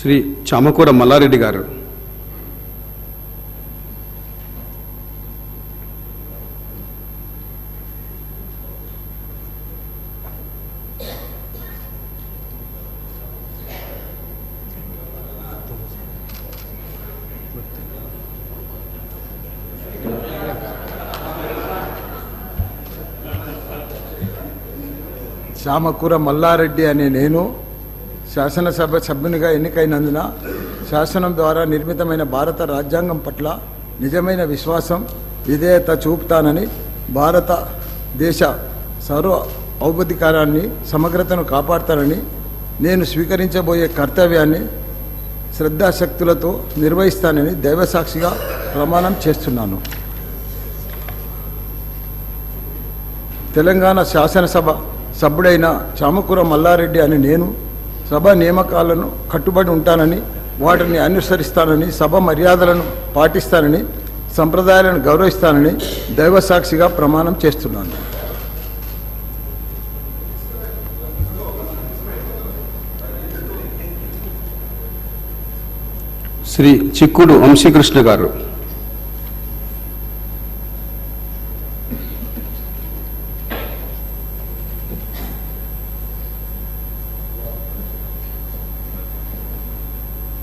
శ్రీ చామకూర మల్లారెడ్డి గారు. శామకూర మల్లారెడ్డి అనే నేను శాసనసభ సభ్యునిగా ఎన్నికైనందున శాసనం ద్వారా నిర్మితమైన భారత రాజ్యాంగం పట్ల నిజమైన విశ్వాసం విధేయత చూపుతానని భారత దేశ సర్వ ఔపధికారాన్ని సమగ్రతను కాపాడతానని నేను స్వీకరించబోయే కర్తవ్యాన్ని శ్రద్ధాశక్తులతో నిర్వహిస్తానని దైవసాక్షిగా ప్రమాణం చేస్తున్నాను. తెలంగాణ శాసనసభ సభ్యుడైన చామకూర మల్లారెడ్డి అని నేను సభ నియామకాలను కట్టుబడి ఉంటానని వాటిని అనుసరిస్తానని సభ మర్యాదలను పాటిస్తానని సంప్రదాయాలను గౌరవిస్తానని దైవసాక్షిగా ప్రమాణం చేస్తున్నాను. శ్రీ చిక్కుడు వంశీకృష్ణ గారు.